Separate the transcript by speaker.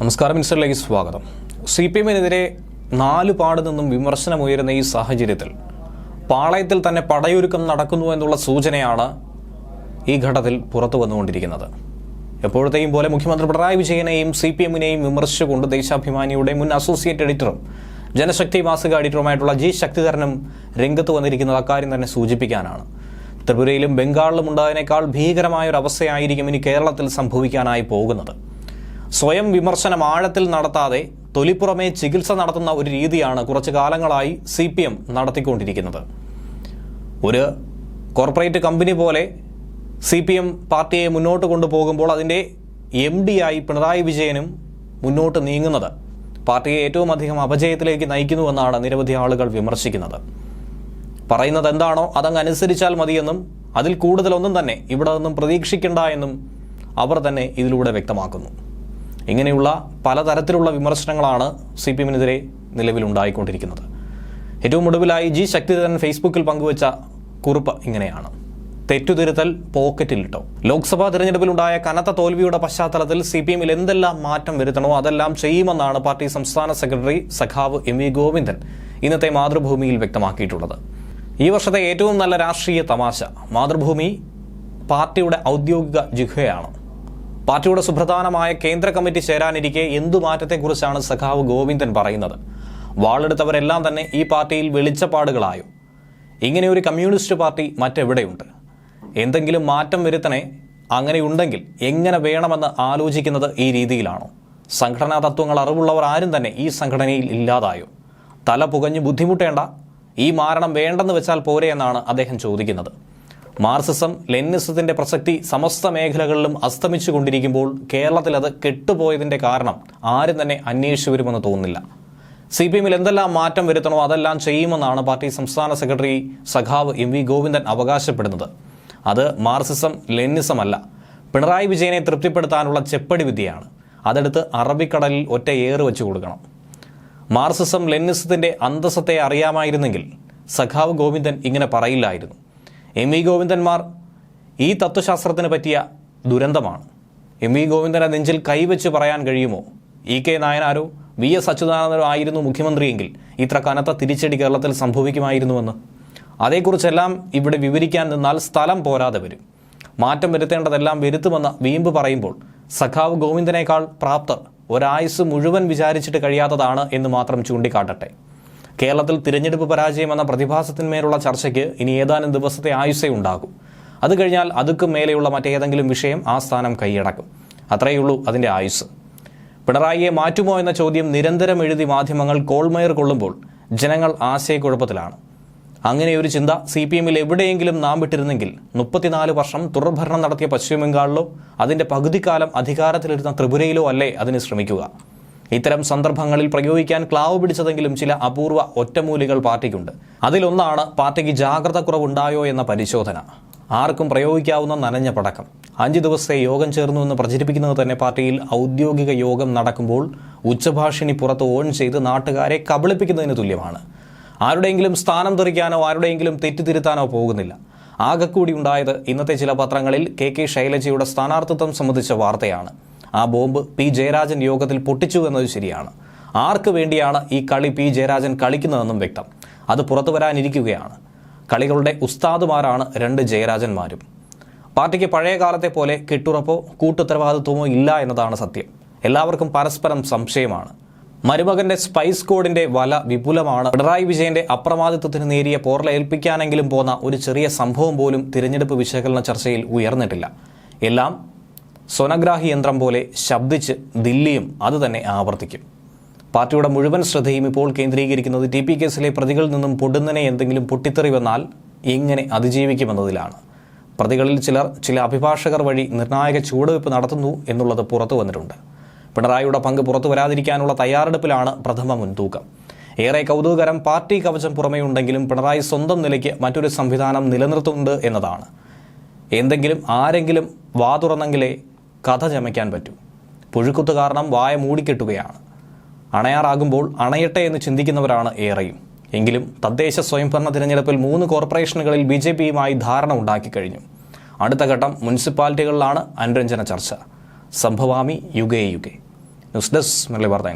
Speaker 1: നമസ്കാരം മിനിസ്റ്ററിലേക്ക് സ്വാഗതം. C P എമ്മിനെതിരെ നാല് പാട് നിന്നും വിമർശനമുയരുന്ന ഈ സാഹചര്യത്തിൽ പാളയത്തിൽ തന്നെ പടയൊരുക്കം നടക്കുന്നു എന്നുള്ള സൂചനയാണ് ഈ ഘട്ടത്തിൽ പുറത്തു വന്നുകൊണ്ടിരിക്കുന്നത്. എപ്പോഴത്തെയും പോലെ മുഖ്യമന്ത്രി പിണറായി വിജയനെയും സി പി എമ്മിനെയും വിമർശിച്ചുകൊണ്ട് ദേശാഭിമാനിയുടെ മുൻ അസോസിയേറ്റ് എഡിറ്ററും ജനശക്തി മാസിക എഡിറ്ററുമായിട്ടുള്ള ജി ശക്തിധരനും രംഗത്ത് വന്നിരിക്കുന്നത് അക്കാര്യം തന്നെ സൂചിപ്പിക്കാനാണ്. ത്രിപുരയിലും ബംഗാളിലും ഉണ്ടായതിനേക്കാൾ ഭീകരമായ ഒരു അവസ്ഥയായിരിക്കും ഇനി കേരളത്തിൽ സംഭവിക്കാനായി പോകുന്നത്. സ്വയം വിമർശനം ആഴത്തിൽ നടത്താതെ തൊലിപ്പുറമേ ചികിത്സ നടത്തുന്ന ഒരു രീതിയാണ് കുറച്ചു കാലങ്ങളായി സി പി എം നടത്തിക്കൊണ്ടിരിക്കുന്നത്. ഒരു കോർപ്പറേറ്റ് കമ്പനി പോലെ സി പി എം പാർട്ടിയെ മുന്നോട്ട് കൊണ്ടുപോകുമ്പോൾ അതിന്റെ എം ഡി ആയി പിണറായി വിജയനും മുന്നോട്ട് നീങ്ങുന്നത്. പാർട്ടിയെ ഏറ്റവും അധികം അപജയത്തിലേക്ക് നയിക്കുന്നുവെന്നാണ് നിരവധി ആളുകൾ വിമർശിക്കുന്നത്. പറയുന്നത് എന്താണോ അതങ്ങ് അനുസരിച്ചാൽ മതിയെന്നും അതിൽ കൂടുതലൊന്നും തന്നെ ഇവിടെ നിന്നും പ്രതീക്ഷിക്കണ്ട എന്നും അവർ തന്നെ ഇതിലൂടെ വ്യക്തമാക്കുന്നു. ഇങ്ങനെയുള്ള പലതരത്തിലുള്ള വിമർശനങ്ങളാണ് സി പി എമ്മിനെതിരെ നിലവിലുണ്ടായിക്കൊണ്ടിരിക്കുന്നത്. ഏറ്റവും ഒടുവിലായി ജി ശക്തിധരൻ ഫേസ്ബുക്കിൽ പങ്കുവച്ച കുറിപ്പ് ഇങ്ങനെയാണ്. തെറ്റുതിരുത്തൽ പോക്കറ്റിലിട്ടോ. ലോക്സഭാ തെരഞ്ഞെടുപ്പിലുണ്ടായ കനത്ത തോൽവിയുടെ പശ്ചാത്തലത്തിൽ സി പി എമ്മിൽ എന്തെല്ലാം മാറ്റം വരുത്തണോ അതെല്ലാം ചെയ്യുമെന്നാണ് പാർട്ടി സംസ്ഥാന സെക്രട്ടറി സഖാവ് എം വി ഗോവിന്ദൻ ഇന്നത്തെ മാതൃഭൂമിയിൽ വ്യക്തമാക്കിയിട്ടുള്ളത്. ഈ വർഷത്തെ ഏറ്റവും നല്ല രാഷ്ട്രീയ തമാശ മാതൃഭൂമി പാർട്ടിയുടെ ഔദ്യോഗിക ജിഹയാണ് പാർട്ടിയുടെ സുപ്രധാനമായ കേന്ദ്ര കമ്മിറ്റി ചേരാനിരിക്കെ എന്തു മാറ്റത്തെക്കുറിച്ചാണ് സഖാവ് ഗോവിന്ദൻ പറയുന്നത്? വാളെടുത്തവരെല്ലാം തന്നെ ഈ പാർട്ടിയിൽ വെളിച്ചപ്പാടുകളായോ ഇങ്ങനെ ഒരു കമ്മ്യൂണിസ്റ്റ് പാർട്ടി മറ്റെവിടെയുണ്ട്? എന്തെങ്കിലും മാറ്റം വരുത്തണേ അങ്ങനെയുണ്ടെങ്കിൽ എങ്ങനെ വേണമെന്ന് ആലോചിക്കുന്നത് ഈ രീതിയിലാണോ? സംഘടനാ തത്വങ്ങൾ അറിവുള്ളവർ ആരും തന്നെ ഈ സംഘടനയിൽ ഇല്ലാതായോ? തല പുകഞ്ഞ് ബുദ്ധിമുട്ടേണ്ട? ഈ മാരണം വേണ്ടെന്ന് വെച്ചാൽ പോരെ എന്നാണ് അദ്ദേഹം ചോദിക്കുന്നത്. മാർസിസം ലെന്നിസത്തിന്റെ പ്രസക്തി സമസ്ത മേഖലകളിലും അസ്തമിച്ചു കൊണ്ടിരിക്കുമ്പോൾ കേരളത്തിൽ അത് കെട്ടുപോയതിന്റെ കാരണം ആരും തന്നെ അന്വേഷിച്ചു വരുമെന്ന് തോന്നുന്നില്ല. സി പി എമ്മിൽ എന്തെല്ലാം മാറ്റം വരുത്തണോ അതെല്ലാം ചെയ്യുമെന്നാണ് പാർട്ടി സംസ്ഥാന സെക്രട്ടറി സഖാവ് എം വി ഗോവിന്ദൻ അവകാശപ്പെടുന്നത്. അത് മാർസിസം ലെന്നിസമല്ല പിണറായി വിജയനെ തൃപ്തിപ്പെടുത്താനുള്ള ചെപ്പടി വിദ്യയാണ് അതെടുത്ത് അറബിക്കടലിൽ ഒറ്റ ഏറ് വെച്ചു കൊടുക്കണം. മാർസിസം ലെന്നിസത്തിന്റെ അന്തസ്സത്തെ അറിയാമായിരുന്നെങ്കിൽ സഖാവ് ഗോവിന്ദൻ ഇങ്ങനെ പറയില്ലായിരുന്നു. എം വി ഗോവിന്ദന്മാർ ഈ തത്വശാസ്ത്രത്തിന് പറ്റിയ ദുരന്തമാണ്. എം വി ഗോവിന്ദനെ നെഞ്ചിൽ കൈവച്ച് പറയാൻ കഴിയുമോ? ഇ കെ നായനാരോ വി എസ് അച്യുതാനന്ദനോ ആയിരുന്നു മുഖ്യമന്ത്രിയെങ്കിൽ ഇത്ര കനത്ത തിരിച്ചടി കേരളത്തിൽ സംഭവിക്കുമായിരുന്നുവെന്ന്. അതേക്കുറിച്ചെല്ലാം ഇവിടെ വിവരിക്കാൻ നിന്നാൽ സ്ഥലം പോരാതെ വരും. മാറ്റം വരുത്തേണ്ടതെല്ലാം വരുത്തുമെന്ന് വീമ്പ് പറയുമ്പോൾ സഖാവ് ഗോവിന്ദനേക്കാൾ പ്രാപ്തർ ഒരായുസ് മുഴുവൻ വിചാരിച്ചിട്ട് കഴിയാത്തതാണ് എന്ന് മാത്രം ചൂണ്ടിക്കാട്ടട്ടെ. കേരളത്തിൽ തിരഞ്ഞെടുപ്പ് പരാജയം എന്ന പ്രതിഭാസത്തിന്മേലുള്ള ചർച്ചയ്ക്ക് ഇനി ഏതാനും ദിവസത്തെ ആയുസ്സേ ഉണ്ടാകും. അത് കഴിഞ്ഞാൽ അതുക്കും മേലെയുള്ള മറ്റേതെങ്കിലും വിഷയം ആ സ്ഥാനം കൈയടക്കും. അത്രയുള്ളൂ അതിന്റെ ആയുസ്. പിണറായിയെ മാറ്റുമോ എന്ന ചോദ്യം നിരന്തരം എഴുതി മാധ്യമങ്ങൾ കോൾമയർ കൊള്ളുമ്പോൾ ജനങ്ങൾ ആശയക്കുഴപ്പത്തിലാണ്. അങ്ങനെ ഒരു ചിന്ത സി പി എമ്മിൽ എവിടെയെങ്കിലും നാം വിട്ടിരുന്നെങ്കിൽ മുപ്പത്തിനാല് വർഷം തുടർഭരണം നടത്തിയ പശ്ചിമ ബംഗാളിലോ അതിന്റെ പകുതിക്കാലം അധികാരത്തിലിരുന്ന ത്രിപുരയിലോ അല്ലേ അതിന് ശ്രമിക്കുക. ഇത്തരം സന്ദർഭങ്ങളിൽ പ്രയോഗിക്കാൻ ക്ലാവ് പിടിച്ചതെങ്കിലും ചില അപൂർവ ഒറ്റമൂലികൾ പാർട്ടിക്കുണ്ട്. അതിലൊന്നാണ് പാർട്ടിക്ക് ജാഗ്രത കുറവുണ്ടായോ എന്ന പരിശോധന. ആർക്കും പ്രയോഗിക്കാവുന്ന നനഞ്ഞ പടക്കം. അഞ്ച് ദിവസത്തെ യോഗം ചേർന്നു എന്ന് പ്രചരിപ്പിക്കുന്നത് തന്നെ പാർട്ടിയിൽ ഔദ്യോഗിക യോഗം നടക്കുമ്പോൾ ഉച്ചഭാഷിണി പുറത്ത് ഓൺ ചെയ്ത് നാട്ടുകാരെ കബളിപ്പിക്കുന്നതിന് തുല്യമാണ്. ആരുടെയെങ്കിലും സ്ഥാനം തെറിക്കാനോ ആരുടെയെങ്കിലും തെറ്റുതിരുത്താനോ പോകുന്നില്ല. ആകെക്കൂടി ഉണ്ടായത് ഇന്നത്തെ ചില പത്രങ്ങളിൽ കെ കെ ശൈലജയുടെ സ്ഥാനാർത്ഥിത്വം സംബന്ധിച്ച വാർത്തയാണ്. ആ ബോംബ് പി ജയരാജൻ യോഗത്തിൽ പൊട്ടിച്ചു എന്നത് ശരിയാണ്. ആർക്ക് വേണ്ടിയാണ് ഈ കളി പി ജയരാജൻ കളിക്കുന്നതെന്നും വ്യക്തം. അത് പുറത്തു വരാനിരിക്കുകയാണ്. കളികളുടെ ഉസ്താദുമാരാണ് രണ്ട് ജയരാജന്മാരും. പാർട്ടിക്ക് പഴയ കാലത്തെ പോലെ കെട്ടുറപ്പോ കൂട്ടുത്തരവാദിത്വമോ ഇല്ല എന്നതാണ് സത്യം. എല്ലാവർക്കും പരസ്പരം സംശയമാണ്. മരുമകന്റെ സ്പൈസ് കോഡിന്റെ വല വിപുലമാണ്. പിണറായി വിജയന്റെ അപ്രമാദിത്വത്തിന് നേരിയ പോർലേൽപ്പിക്കാനെങ്കിലും പോന്ന ഒരു ചെറിയ സംഭവം പോലും തിരഞ്ഞെടുപ്പ് വിശകലന ചർച്ചയിൽ ഉയർന്നിട്ടില്ല. എല്ലാം സ്വനഗ്രാഹി യന്ത്രം പോലെ ശബ്ദിച്ച് ദില്ലിയും അതുതന്നെ ആവർത്തിക്കും. പാർട്ടിയുടെ മുഴുവൻ ശ്രദ്ധയും ഇപ്പോൾ കേന്ദ്രീകരിക്കുന്നത് ടി പി കേസിലെ പ്രതികളിൽ നിന്നും പൊടുന്നനെ എന്തെങ്കിലും പൊട്ടിത്തെറി വന്നാൽ എങ്ങനെ അതിജീവിക്കുമെന്നതിലാണ്. പ്രതികളിൽ ചിലർ ചില അഭിഭാഷകർ വഴി നിർണായക ചുവടുവയ്പ് നടത്തുന്നു എന്നുള്ളത് പുറത്തു വന്നിട്ടുണ്ട്. പിണറായിയുടെ പങ്ക് പുറത്തു വരാതിരിക്കാനുള്ള തയ്യാറെടുപ്പിലാണ് പ്രഥമ മുൻതൂക്കം. ഏറെ കൗതുകകരം പാർട്ടി കവചം പുറമേ ഉണ്ടെങ്കിലും പിണറായി സ്വന്തം നിലയ്ക്ക് മറ്റൊരു സംവിധാനം നിലനിർത്തുന്നുണ്ട് എന്നതാണ്. എന്തെങ്കിലും ആരെങ്കിലും വാ തുറന്നെങ്കിലേ കഥ ചമയ്ക്കാൻ പറ്റൂ. പുഴുക്കുത്ത് കാരണം വായ മൂടിക്കെട്ടുകയാണ്. അണയാറാകുമ്പോൾ അണയട്ടെ എന്ന് ചിന്തിക്കുന്നവരാണ് ഏറെയും. എങ്കിലും തദ്ദേശ സ്വയംഭരണ തിരഞ്ഞെടുപ്പിൽ മൂന്ന് കോർപ്പറേഷനുകളിൽ ബി ജെ പിയുമായി ധാരണ ഉണ്ടാക്കി കഴിഞ്ഞു. അടുത്ത ഘട്ടം മുനിസിപ്പാലിറ്റികളിലാണ് അനുരഞ്ജന ചർച്ച. സംഭവാമി യുഗേ യുഗേ. ന്യൂസ് ഡെസ്ക് മുരളി വാർത്ത